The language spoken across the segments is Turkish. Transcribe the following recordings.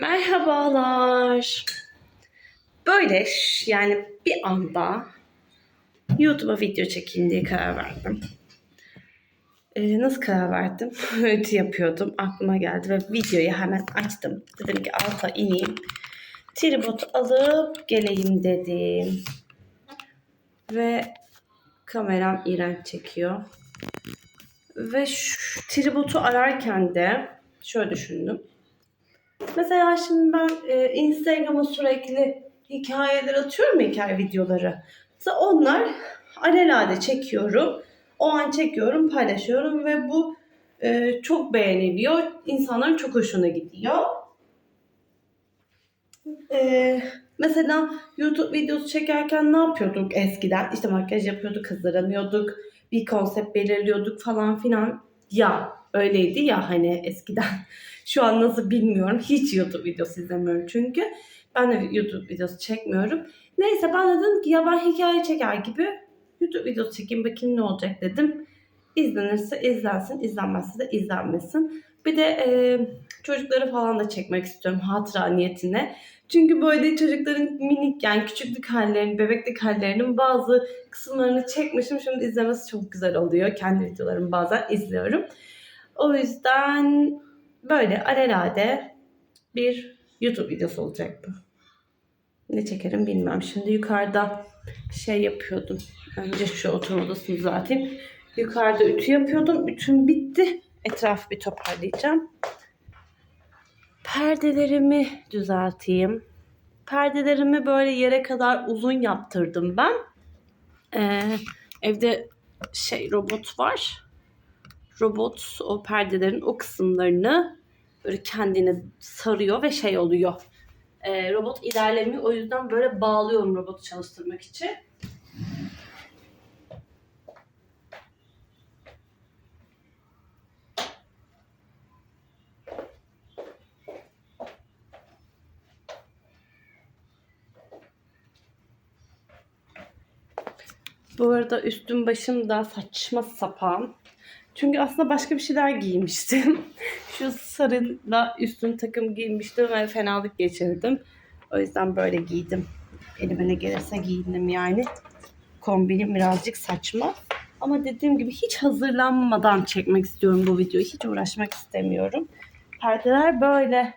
Merhabalar. Böyle yani bir anda YouTube'a video çekeyim diye karar verdim. Ee, nasıl karar verdim? Öyle yapıyordum. Aklıma geldi ve videoyu hemen açtım. Dedim ki alta ineyim. Tripod alıp geleyim dedim. Ve kameram iğrenç çekiyor. Ve şu tripodu ararken de şöyle düşündüm. Mesela şimdi ben e, Instagram'a sürekli hikayeler atıyorum hikaye videoları. Mesela onlar alelade çekiyorum. O an çekiyorum, paylaşıyorum ve bu e, çok beğeniliyor. İnsanların çok hoşuna gidiyor. E, mesela YouTube videosu çekerken ne yapıyorduk eskiden? İşte makyaj yapıyorduk, hazırlanıyorduk, bir konsept belirliyorduk falan filan. Ya öyleydi ya hani eskiden. Şu an nasıl bilmiyorum. Hiç YouTube videosu izlemiyorum çünkü. Ben de YouTube videosu çekmiyorum. Neyse ben de dedim ki ya ben hikaye çeker gibi YouTube videosu çekeyim bakayım ne olacak dedim. İzlenirse izlensin, izlenmezse de izlenmesin. Bir de e, çocukları falan da çekmek istiyorum hatıra niyetine. Çünkü böyle çocukların minik yani küçüklük hallerini, bebeklik hallerinin bazı kısımlarını çekmişim. Şimdi izlemesi çok güzel oluyor. Kendi videolarımı bazen izliyorum. O yüzden böyle alelade bir YouTube videosu olacak bu. Ne çekerim bilmem. Şimdi yukarıda şey yapıyordum. Önce şu oturma odasını düzelteyim. Yukarıda ütü yapıyordum. Ütüm bitti. Etrafı bir toparlayacağım. Perdelerimi düzelteyim. Perdelerimi böyle yere kadar uzun yaptırdım ben. Ee, evde şey robot var robot o perdelerin o kısımlarını böyle kendine sarıyor ve şey oluyor. Ee, robot ilerlemiyor. O yüzden böyle bağlıyorum robotu çalıştırmak için. Bu arada üstüm başım da saçma sapan. Çünkü aslında başka bir şeyler giymiştim. Şu sarıyla üstün takım giymiştim ve fenalık geçirdim. O yüzden böyle giydim. Elime ne gelirse giyindim yani. Kombinim birazcık saçma. Ama dediğim gibi hiç hazırlanmadan çekmek istiyorum bu videoyu. Hiç uğraşmak istemiyorum. Perdeler böyle.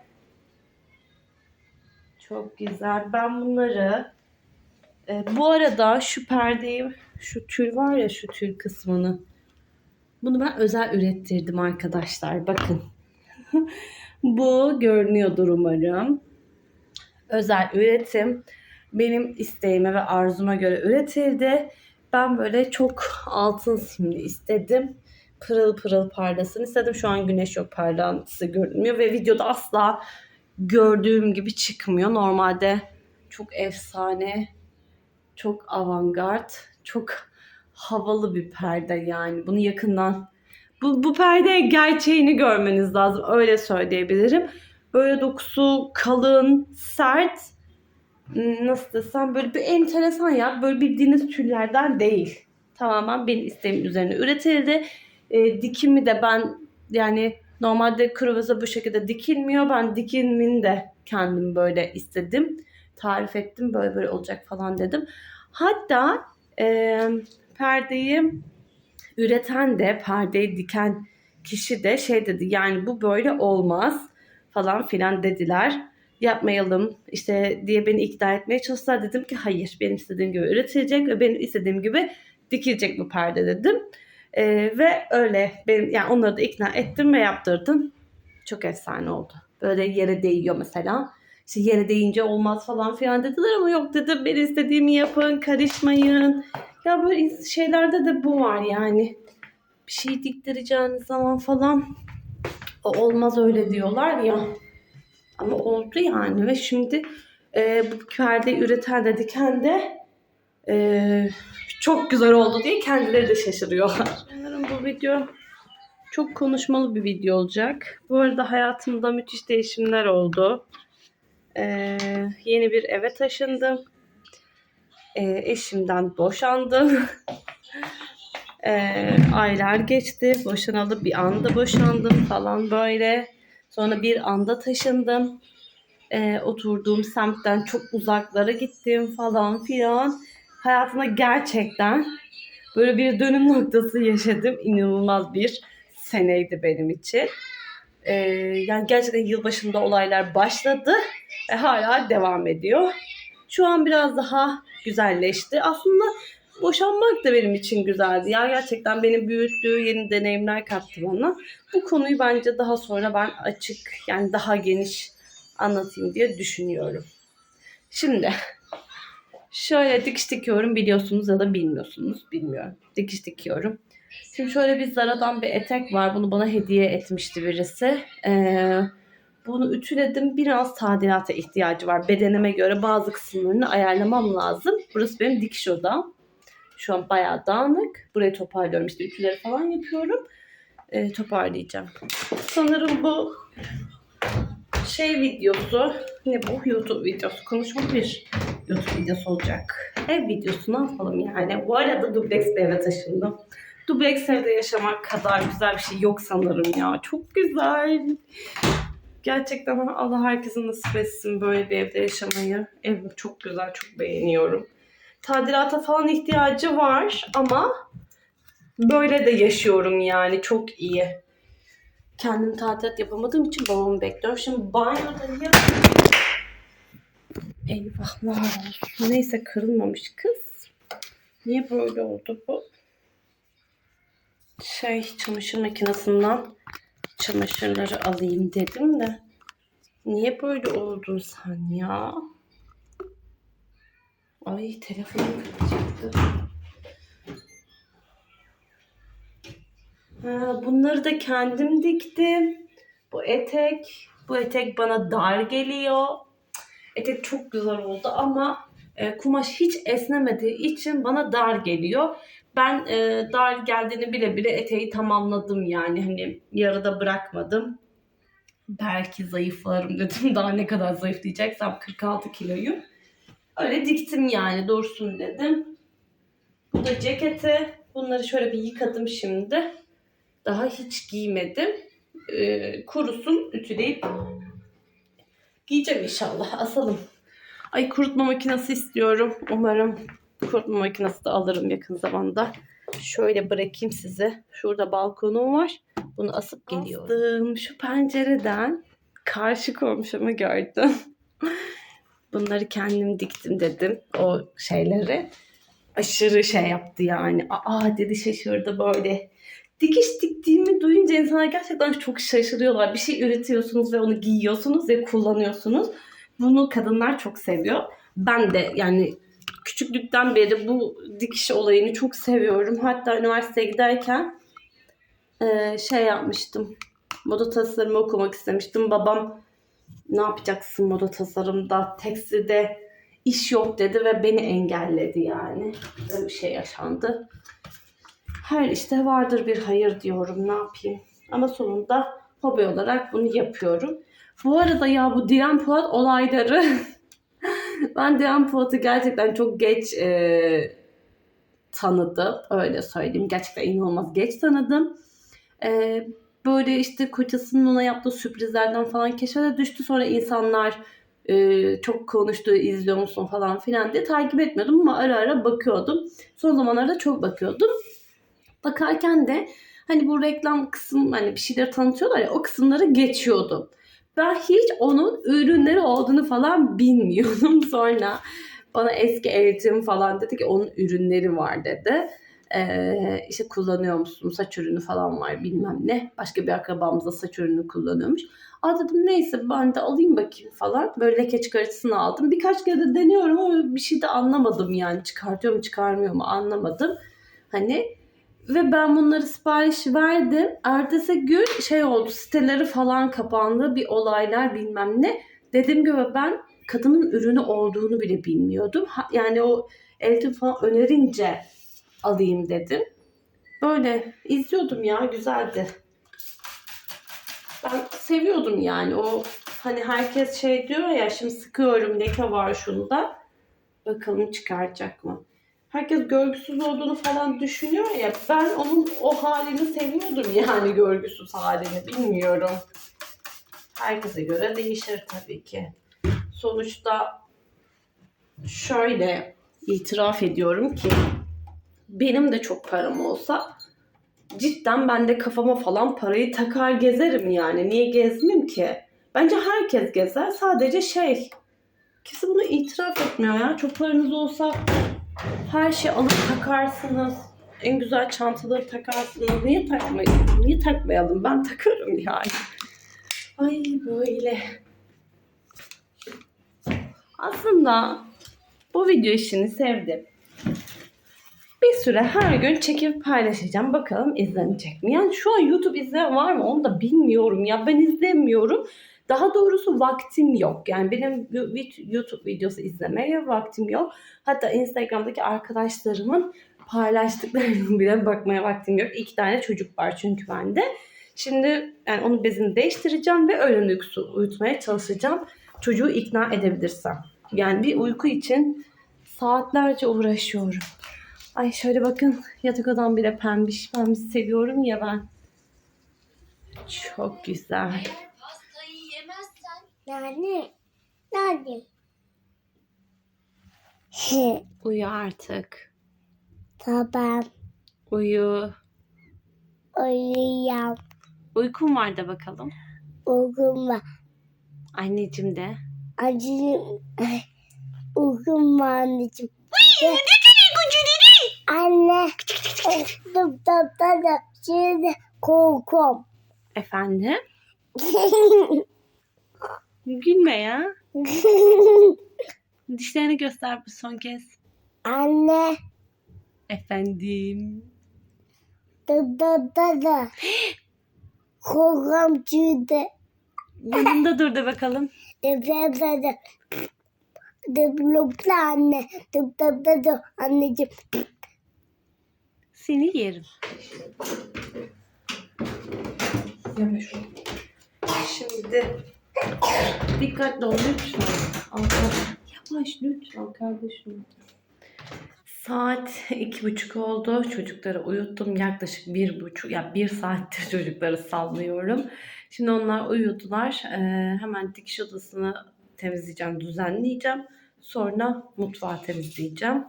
Çok güzel. Ben bunları e, bu arada şu perdeyi şu tül var ya şu tül kısmını bunu ben özel ürettirdim arkadaşlar. Bakın. Bu görünüyordur umarım. Özel üretim. Benim isteğime ve arzuma göre üretildi. Ben böyle çok altın simli istedim. Pırıl pırıl parlasın istedim. Şu an güneş yok parlantısı görünmüyor ve videoda asla gördüğüm gibi çıkmıyor. Normalde çok efsane, çok avantgard, çok havalı bir perde yani. Bunu yakından bu, bu perde gerçeğini görmeniz lazım. Öyle söyleyebilirim. Böyle dokusu kalın, sert. Nasıl desem böyle bir enteresan ya. Böyle bildiğiniz tüllerden değil. Tamamen benim isteğim üzerine üretildi. E, dikimi de ben yani normalde kruvaza bu şekilde dikilmiyor. Ben dikimini de kendim böyle istedim. Tarif ettim böyle böyle olacak falan dedim. Hatta e, perdeyi üreten de perdeyi diken kişi de şey dedi yani bu böyle olmaz falan filan dediler. Yapmayalım işte diye beni ikna etmeye çalıştılar. Dedim ki hayır benim istediğim gibi üretilecek ve benim istediğim gibi dikilecek bu perde dedim. Ee, ve öyle benim yani onları da ikna ettim ve yaptırdım. Çok efsane oldu. Böyle yere değiyor mesela. İşte yere değince olmaz falan filan dediler ama yok dedim ben istediğimi yapın karışmayın. Ya böyle şeylerde de bu var yani. Bir şey diktireceğiniz zaman falan o olmaz öyle diyorlar ya. Ama oldu yani ve şimdi e, bu perdeyi üreten de diken de e, çok güzel oldu diye kendileri de şaşırıyorlar. Sanırım bu video çok konuşmalı bir video olacak. Bu arada hayatımda müthiş değişimler oldu. E, yeni bir eve taşındım. E, eşimden boşandım. e, aylar geçti. Boşanalı bir anda boşandım falan böyle. Sonra bir anda taşındım. e, oturduğum semtten çok uzaklara gittim falan filan. Hayatımda gerçekten böyle bir dönüm noktası yaşadım. İnanılmaz bir seneydi benim için. E, yani gerçekten yılbaşında olaylar başladı ve hala devam ediyor. Şu an biraz daha güzelleşti. Aslında boşanmak da benim için güzeldi. Ya gerçekten beni büyüttü, yeni deneyimler kattı bana. Bu konuyu bence daha sonra ben açık yani daha geniş anlatayım diye düşünüyorum. Şimdi şöyle dikiş dikiyorum biliyorsunuz ya da bilmiyorsunuz bilmiyorum. Dikiş dikiyorum. Şimdi şöyle bir Zara'dan bir etek var. Bunu bana hediye etmişti birisi. Ee, bunu ütüledim. Biraz tadilata ihtiyacı var. Bedenime göre bazı kısımlarını ayarlamam lazım. Burası benim dikiş odam. Şu an bayağı dağınık. Burayı toparlıyorum. İşte ütüleri falan yapıyorum. Ee, toparlayacağım. Sanırım bu şey videosu. Ne bu? YouTube videosu. Konuşma bir YouTube videosu olacak. Ev videosu ne yapalım yani. Bu arada dubleks bir eve taşındım. Dubleks evde yaşamak kadar güzel bir şey yok sanırım ya. Çok güzel. Gerçekten Allah herkese nasip etsin böyle bir evde yaşamayı. Evim çok güzel, çok beğeniyorum. Tadilata falan ihtiyacı var ama böyle de yaşıyorum yani çok iyi. Kendim tadilat yapamadığım için babamı bekliyorum. Şimdi banyodayım. Eyvahlar olsun. Neyse kırılmamış kız. Niye böyle oldu bu? Şey çamaşır makinesinden çamaşırları alayım dedim de. Niye böyle oldun sen ya? Ay telefonum kıracaktı. Ha, bunları da kendim diktim. Bu etek, bu etek bana dar geliyor. Etek çok güzel oldu ama e, kumaş hiç esnemediği için bana dar geliyor. Ben e, dar geldiğini bile bile eteği tamamladım yani hani yarıda bırakmadım. Belki zayıflarım dedim. Daha ne kadar zayıflayacaksam 46 kiloyum. Öyle diktim yani dursun dedim. Bu da ceketi. Bunları şöyle bir yıkadım şimdi. Daha hiç giymedim. Ee, kurusun ütüleyip giyeceğim inşallah. Asalım. Ay kurutma makinesi istiyorum. Umarım kurutma makinesi de alırım yakın zamanda. Şöyle bırakayım size. Şurada balkonum var. Bunu asıp geliyorum. Astım. Şu pencereden karşı komşumu gördüm. Bunları kendim diktim dedim. O şeyleri. Aşırı şey yaptı yani. Aa dedi şaşırdı böyle. Dikiş diktiğimi duyunca insanlar gerçekten çok şaşırıyorlar. Bir şey üretiyorsunuz ve onu giyiyorsunuz ve kullanıyorsunuz. Bunu kadınlar çok seviyor. Ben de yani küçüklükten beri bu dikiş olayını çok seviyorum. Hatta üniversiteye giderken e, şey yapmıştım. Moda tasarımı okumak istemiştim. Babam ne yapacaksın moda tasarımda, tekstilde iş yok dedi ve beni engelledi yani. Böyle bir şey yaşandı. Her işte vardır bir hayır diyorum ne yapayım. Ama sonunda hobi olarak bunu yapıyorum. Bu arada ya bu Dilan Polat olayları ben Dilan Polat'ı gerçekten çok geç e, tanıdım. Öyle söyleyeyim. Gerçekten inanılmaz geç tanıdım. E, böyle işte kocasının ona yaptığı sürprizlerden falan keşfete düştü. Sonra insanlar e, çok konuştu, izliyor musun falan filan diye takip etmiyordum ama ara ara bakıyordum. Son zamanlarda çok bakıyordum. Bakarken de hani bu reklam kısım hani bir şeyler tanıtıyorlar ya o kısımları geçiyordum. Ben hiç onun ürünleri olduğunu falan bilmiyordum. Sonra bana eski eltim falan dedi ki onun ürünleri var dedi. Ee, işte kullanıyor musun? Saç ürünü falan var bilmem ne. Başka bir akrabamız da saç ürünü kullanıyormuş. Aa dedim neyse ben de alayım bakayım falan. Böyle leke çıkarıcısını aldım. Birkaç kere de deniyorum ama bir şey de anlamadım yani. Çıkartıyor mu çıkarmıyor mu anlamadım. Hani ve ben bunları sipariş verdim. Ertesi gün şey oldu siteleri falan kapandı bir olaylar bilmem ne. Dediğim gibi ben kadının ürünü olduğunu bile bilmiyordum. Ha, yani o eltim falan önerince alayım dedim. Böyle izliyordum ya güzeldi. Ben seviyordum yani o hani herkes şey diyor ya şimdi sıkıyorum leke var şunda. Bakalım çıkaracak mı? Herkes görgüsüz olduğunu falan düşünüyor ya ben onun o halini seviyordum yani görgüsüz halini bilmiyorum. Herkese göre değişir tabii ki. sonuçta şöyle itiraf ediyorum ki benim de çok param olsa cidden ben de kafama falan parayı takar gezerim yani. Niye gezmeyeyim ki? Bence herkes gezer. Sadece şey kimse bunu itiraf etmiyor ya. Çok paranız olsa her şeyi alıp takarsınız. En güzel çantaları takarsınız. Niye takmayın? Niye takmayalım? Ben takarım yani. Ay böyle. Aslında bu video işini sevdim. Bir süre her gün çekip paylaşacağım. Bakalım izlenecek mi? Yani şu an YouTube izleyen var mı onu da bilmiyorum ya. Ben izlemiyorum. Daha doğrusu vaktim yok. Yani benim YouTube videosu izlemeye vaktim yok. Hatta Instagram'daki arkadaşlarımın paylaştıklarına bile bakmaya vaktim yok. İki tane çocuk var çünkü bende. Şimdi yani onun bezini değiştireceğim ve öğlen uykusu uyutmaya çalışacağım. Çocuğu ikna edebilirsem. Yani bir uyku için saatlerce uğraşıyorum. Ay şöyle bakın yatak odam bile pembiş. Pembiş seviyorum ya ben. Çok güzel. Yani, yani. Uyu artık. tamam. Uyu. Uyuyam. Uykun var da bakalım. Uykum var. Anneciğim de. Acım. Uykum var anneciğim. Anne. Dım dım dım dım. Şimdi korkum. Efendim? Gülme ya. Dişlerini göster bir son kez. Anne. Efendim. Dım dım dım dım. Korkum çünkü. Yanında dur da bakalım. Dım dım. Dım dım dım anne. Dım dım. Anneciğim. Seni yerim. Şimdi dikkatli ol lütfen. Yavaş lütfen kardeşim. Saat iki buçuk oldu. Çocukları uyuttum. Yaklaşık bir buçuk, ya bir saattir çocukları sallıyorum. Şimdi onlar uyudular. Ee, hemen dikiş odasını temizleyeceğim, düzenleyeceğim. Sonra mutfağı temizleyeceğim.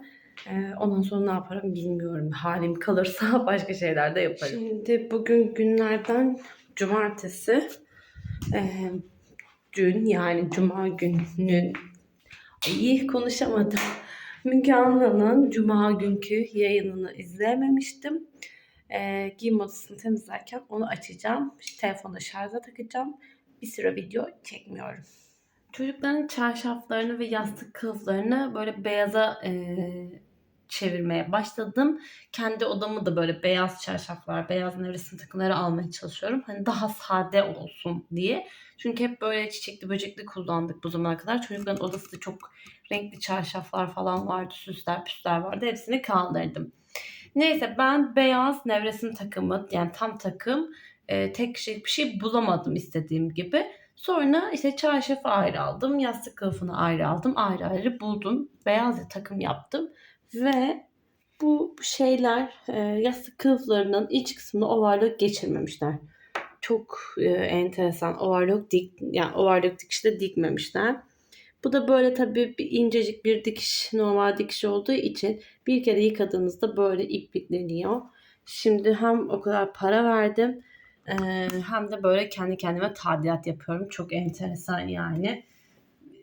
Ee, ondan sonra ne yaparım bilmiyorum. Halim kalırsa başka şeyler de yaparım. Şimdi bugün günlerden cumartesi. Ee, dün yani cuma gününün iyi konuşamadım. Müge Anlı'nın cuma günkü yayınını izleyememiştim. Ee, giyim odasını temizlerken onu açacağım. İşte telefonu şarja takacağım. Bir süre video çekmiyorum. Çocukların çarşaflarını ve yastık kılıflarını böyle beyaza e, çevirmeye başladım. Kendi odamı da böyle beyaz çarşaflar, beyaz nevresim takımları almaya çalışıyorum. Hani daha sade olsun diye. Çünkü hep böyle çiçekli böcekli kullandık bu zamana kadar. Çocukların odası da çok renkli çarşaflar falan vardı, süsler püsler vardı. Hepsini kaldırdım. Neyse ben beyaz nevresim takımı yani tam takım e, tek şey bir şey bulamadım istediğim gibi. Sonra işte çarşafı ayrı aldım, yastık kılıfını ayrı aldım, ayrı ayrı buldum. Beyaz takım yaptım ve bu şeyler e, yastık kılıflarının iç kısmını overlock geçirmemişler. Çok e, enteresan. Overlock dik, yani overlock dikişte dikmemişler. Bu da böyle tabii bir incecik bir dikiş, normal dikiş olduğu için bir kere yıkadığınızda böyle iplikleniyor. Şimdi hem o kadar para verdim e, hem de böyle kendi kendime tadilat yapıyorum. Çok enteresan yani.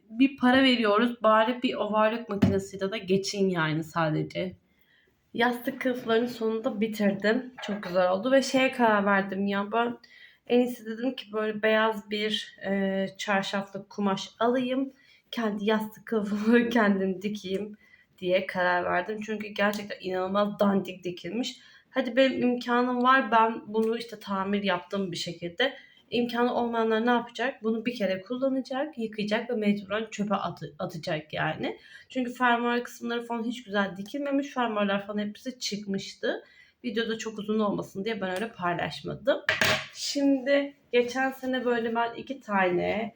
Bir para veriyoruz bari bir overlock makinesiyle de geçin yani sadece. Yastık kılıflarının sonunda bitirdim. Çok güzel oldu ve şeye karar verdim ya ben en iyisi dedim ki böyle beyaz bir e, çarşaflı kumaş alayım. Kendi yastık kılıfımı kendim dikeyim diye karar verdim. Çünkü gerçekten inanılmaz dandik dikilmiş. Hadi benim imkanım var ben bunu işte tamir yaptım bir şekilde. İmkanı olmayanlar ne yapacak? Bunu bir kere kullanacak, yıkayacak ve mecburen çöpe atı- atacak yani. Çünkü fermuar kısımları falan hiç güzel dikilmemiş. Fermuarlar falan hepsi çıkmıştı. Videoda çok uzun olmasın diye ben öyle paylaşmadım. Şimdi geçen sene böyle ben iki tane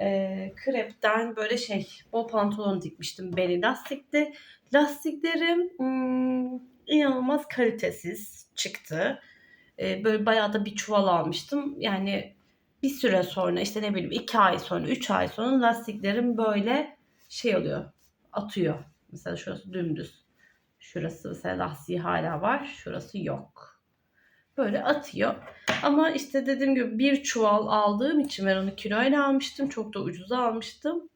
e, krepten böyle şey bol pantolon dikmiştim beli lastikli. Lastiklerim hmm, inanılmaz kalitesiz çıktı. E, böyle bayağı da bir çuval almıştım. Yani bir süre sonra işte ne bileyim iki ay sonra, üç ay sonra lastiklerim böyle şey oluyor. Atıyor. Mesela şurası dümdüz. Şurası mesela lastiği hala var. Şurası yok. Böyle atıyor. Ama işte dediğim gibi bir çuval aldığım için ben onu kiloyla almıştım. Çok da ucuza almıştım.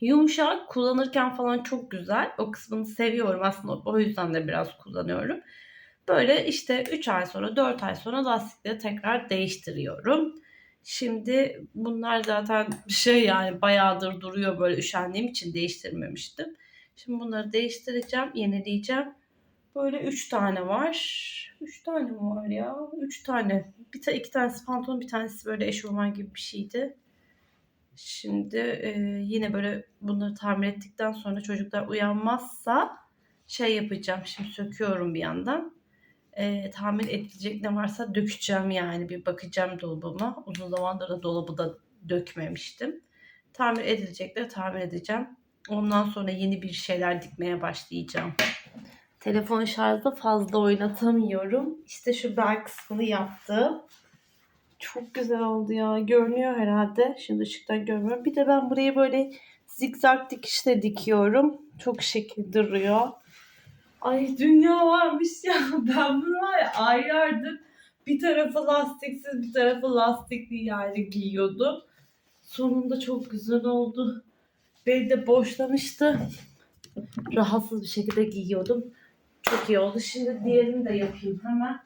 Yumuşak kullanırken falan çok güzel. O kısmını seviyorum aslında. O yüzden de biraz kullanıyorum. Böyle işte 3 ay sonra 4 ay sonra lastikleri tekrar değiştiriyorum. Şimdi bunlar zaten şey yani bayağıdır duruyor böyle üşendiğim için değiştirmemiştim. Şimdi bunları değiştireceğim, yenileyeceğim. Böyle 3 tane var. 3 tane mi var ya? 3 tane. Bir ta iki tanesi pantolon, bir tanesi böyle eşofman gibi bir şeydi. Şimdi e, yine böyle bunları tamir ettikten sonra çocuklar uyanmazsa şey yapacağım. Şimdi söküyorum bir yandan. E, tamir edilecek ne varsa dökeceğim yani. Bir bakacağım dolabıma. Uzun zamandır da dolabı da dökmemiştim. Tamir edilecekleri tamir edeceğim. Ondan sonra yeni bir şeyler dikmeye başlayacağım. Telefon şarjda fazla oynatamıyorum. İşte şu bel kısmını yaptım. Çok güzel oldu ya. Görünüyor herhalde. Şimdi ışıktan görmüyorum. Bir de ben burayı böyle zigzag dikişle dikiyorum. Çok şekil duruyor. Ay dünya varmış ya. Ben bunu var ya aylardır bir tarafı lastiksiz bir tarafı lastikli yani giyiyordum. Sonunda çok güzel oldu. Beni de boşlamıştı. Rahatsız bir şekilde giyiyordum. Çok iyi oldu. Şimdi diğerini de yapayım hemen.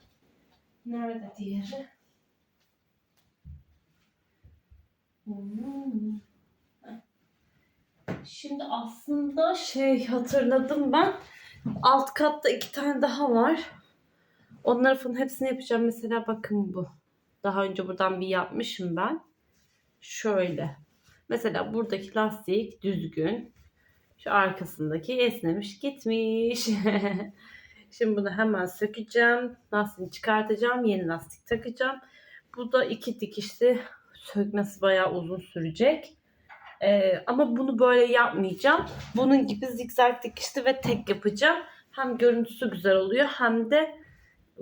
Nerede diğeri? Hmm. Şimdi aslında şey hatırladım ben. Alt katta iki tane daha var. Onları falan hepsini yapacağım. Mesela bakın bu. Daha önce buradan bir yapmışım ben. Şöyle. Mesela buradaki lastik düzgün. Şu arkasındaki esnemiş gitmiş. Şimdi bunu hemen sökeceğim. Lastiğini çıkartacağım. Yeni lastik takacağım. Bu da iki dikişli. Sökmesi bayağı uzun sürecek. Ee, ama bunu böyle yapmayacağım. Bunun gibi zikzak dikişli ve tek yapacağım. Hem görüntüsü güzel oluyor hem de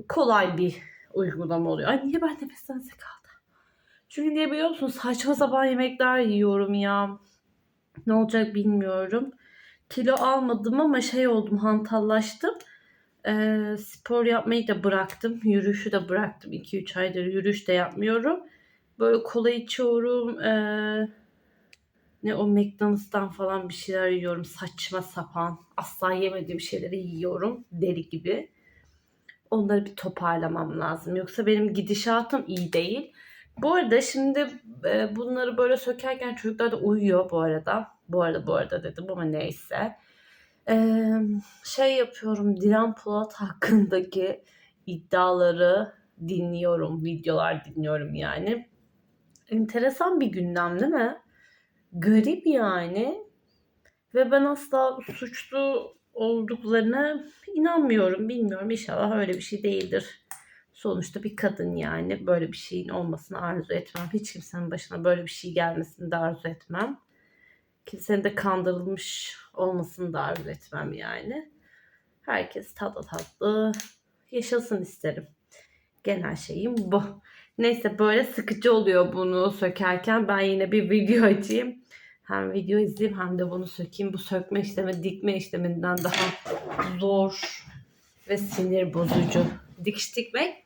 kolay bir uygulama oluyor. Ay niye ben nefestense kaldı? Çünkü niye biliyor musun? Saçma sapan yemekler yiyorum ya. Ne olacak bilmiyorum. Kilo almadım ama şey oldum hantallaştım. Ee, spor yapmayı da bıraktım. Yürüyüşü de bıraktım. 2-3 aydır yürüyüş de yapmıyorum. Böyle kola içiyorum. Ee, ne o McDonald's'tan falan bir şeyler yiyorum. Saçma sapan. Asla yemediğim şeyleri yiyorum. Deli gibi. Onları bir toparlamam lazım. Yoksa benim gidişatım iyi değil. Bu arada şimdi e, bunları böyle sökerken çocuklar da uyuyor bu arada. Bu arada bu arada dedim ama neyse. Ee, şey yapıyorum Dilan Polat hakkındaki iddiaları dinliyorum. Videolar dinliyorum yani. Enteresan bir gündem değil mi? Garip yani. Ve ben asla suçlu olduklarına inanmıyorum. Bilmiyorum inşallah öyle bir şey değildir. Sonuçta bir kadın yani böyle bir şeyin olmasını arzu etmem. Hiç kimsenin başına böyle bir şey gelmesini de arzu etmem. Kimsenin de kandırılmış olmasını da arzu etmem yani. Herkes tatlı tatlı yaşasın isterim. Genel şeyim bu. Neyse böyle sıkıcı oluyor bunu sökerken. Ben yine bir video açayım. Hem video izleyeyim hem de bunu sökeyim. Bu sökme işlemi dikme işleminden daha zor ve sinir bozucu. Dikiş dikmek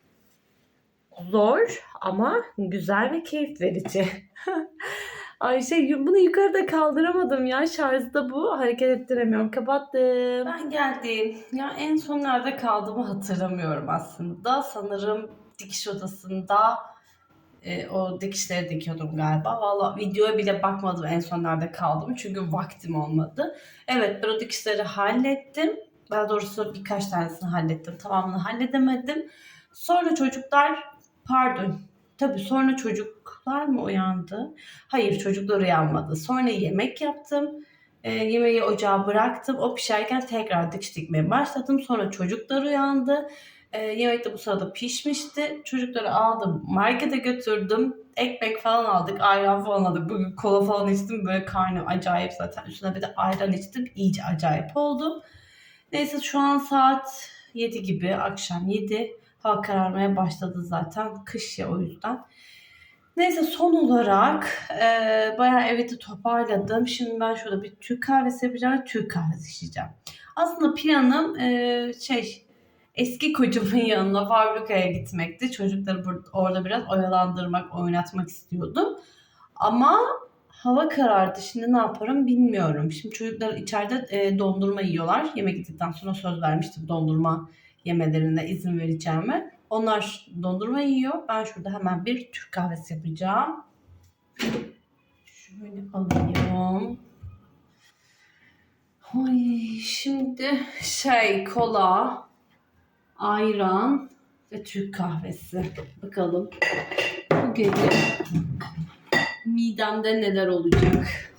zor ama güzel ve keyif verici. Ay şey bunu yukarıda kaldıramadım ya. Şarjda bu. Hareket ettiremiyorum. Kapattım. Ben geldim. Ya en son nerede kaldığımı hatırlamıyorum aslında. Sanırım dikiş odasında e, o dikişleri dikiyordum galiba. Valla videoya bile bakmadım en son nerede kaldım. Çünkü vaktim olmadı. Evet ben o dikişleri hallettim. Daha doğrusu birkaç tanesini hallettim. Tamamını halledemedim. Sonra çocuklar pardon Tabii sonra çocuklar mı uyandı? Hayır çocuklar uyanmadı. Sonra yemek yaptım. E, yemeği ocağa bıraktım. O pişerken tekrar dikiş dikmeye başladım. Sonra çocuklar uyandı. E, yemek de bu sırada pişmişti. Çocukları aldım markete götürdüm. Ekmek falan aldık. Ayran falan aldık. Bugün kola falan içtim. Böyle karnım acayip zaten. Üstüne bir de ayran içtim. İyice acayip oldu. Neyse şu an saat 7 gibi. Akşam 7. Hava kararmaya başladı zaten. Kış ya o yüzden. Neyse son olarak e, bayağı evi toparladım. Şimdi ben şurada bir Türk kahvesi yapacağım ve Türk kahvesi içeceğim. Aslında planım e, şey eski kocamın yanına fabrikaya gitmekti. Çocukları orada biraz oyalandırmak, oynatmak istiyordum. Ama hava karardı. Şimdi ne yaparım bilmiyorum. Şimdi çocuklar içeride e, dondurma yiyorlar. Yemek gittikten sonra söz vermiştim dondurma yemelerine izin vereceğime. Onlar dondurma yiyor. Ben şurada hemen bir Türk kahvesi yapacağım. Şöyle alayım. Ay, şimdi şey kola, ayran ve Türk kahvesi. Bakalım bu gece midemde neler olacak.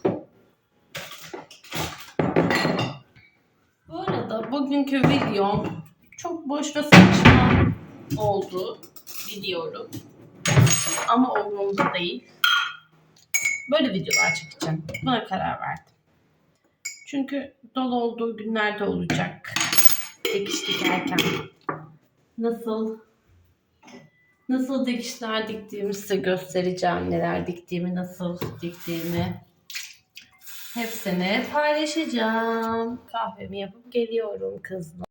Bu arada bugünkü videom çok boş ve saçma oldu biliyorum. Ama umurumda değil. Böyle videolar çekeceğim. Buna karar verdim. Çünkü dolu olduğu günlerde olacak. Dikiş dikerken. Nasıl nasıl dikişler diktiğimi size göstereceğim. Neler diktiğimi, nasıl diktiğimi. Hepsini paylaşacağım. Kahvemi yapıp geliyorum kızlar.